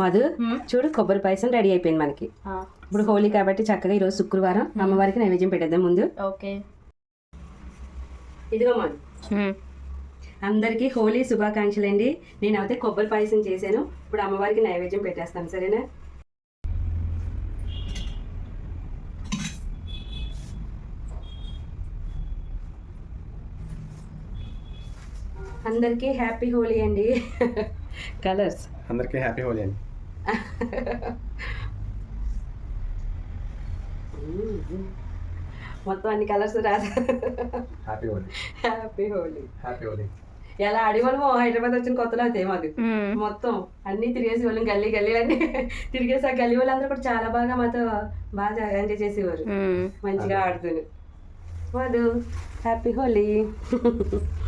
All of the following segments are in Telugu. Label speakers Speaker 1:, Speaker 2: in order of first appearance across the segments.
Speaker 1: మధు. చూడు కొబ్బరి పాయసం రెడీ అయిపోయింది మనకి. ఇప్పుడు హోలీ కాబట్టి చక్కగా ఈరోజు శుక్రవారం అమ్మవారికి నైవేద్యం పెట్టేద్దాం ముందు.
Speaker 2: ఓకే.
Speaker 1: ఇదిగో మధు. అందరికీ హోలీ శుభాకాంక్షలు అండి. నేను అయితే కొబ్బరి పాయసం చేశాను. ఇప్పుడు అమ్మవారికి నైవేద్యం పెట్టేస్తాను సరేనా? అందరికీ హ్యాపీ హోలీ అండి. కలర్స్
Speaker 3: అందరికీ హ్యాపీ హోలీ అండి.
Speaker 1: మొత్తం అన్ని కలర్స్ రాదు.
Speaker 3: Happy Holi.
Speaker 1: Happy Holi.
Speaker 3: Happy Holi.
Speaker 1: ఎలా ఆడేవాళ్ళము హైదరాబాద్ వచ్చిన కొత్తలో అయితే మాది. మొత్తం అన్ని తిరిగేసి వాళ్ళం గల్లీ గల్లీ అన్ని తిరిగేసి ఆ గల్లీ వాళ్ళందరూ కూడా చాలా బాగా మాతో బాగా ఎంజాయ్ చేసేవారు. మంచిగా ఆడుతుంది మధు హ్యాపీ హోలీ.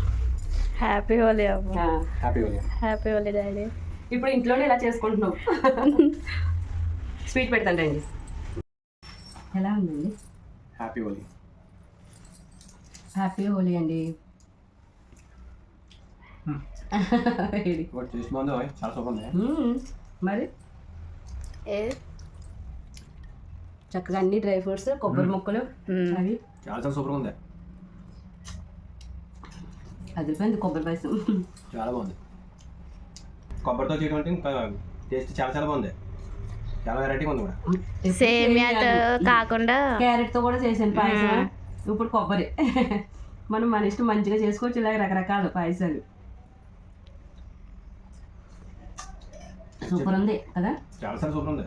Speaker 2: హ్యాపీ హోలీ అమ్మ.
Speaker 3: Happy Holi
Speaker 2: happy Holi daddy.
Speaker 1: ఇప్పుడు ఇంట్లోనే ఇలా చేసుకుంటున్నాం స్వీట్ పెడతాండి ఎలా ఉందండి?
Speaker 3: హ్యాపీ హోలీ
Speaker 1: హ్యాపీ హోలీ అండి.
Speaker 3: ఉంది?
Speaker 1: మ్మ్. మరి?
Speaker 2: ఏ?
Speaker 1: చక్కగా అన్ని డ్రై ఫ్రూట్స్ కొబ్బరి ముక్కలు
Speaker 2: మ్మ్.
Speaker 1: అవి.
Speaker 3: చాలా చాలా సూపర్గా ఉంది?
Speaker 1: అదిరిపోయింది కొబ్బరి పాయసం.
Speaker 3: చాలా బాగుంది. కొబ్బరితో చేయడం ఇంకా టేస్ట్ చాలా చాలా బాగుంది. చాలా వెరైటీగా ఉంది కూడా.
Speaker 2: సేమియాతో కాకుండా
Speaker 1: క్యారెట్తో కూడా చేసాను పాయసం. ఇప్పుడు కొబ్బరి. మనం మన ఇష్టం మంచిగా చేసుకోవచ్చు ఇలా రకరకాల పాయసాలు. సూపర్ ఉంది కదా?
Speaker 3: చాలా సూపర్ ఉంది.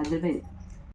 Speaker 1: అదిరిపోయింది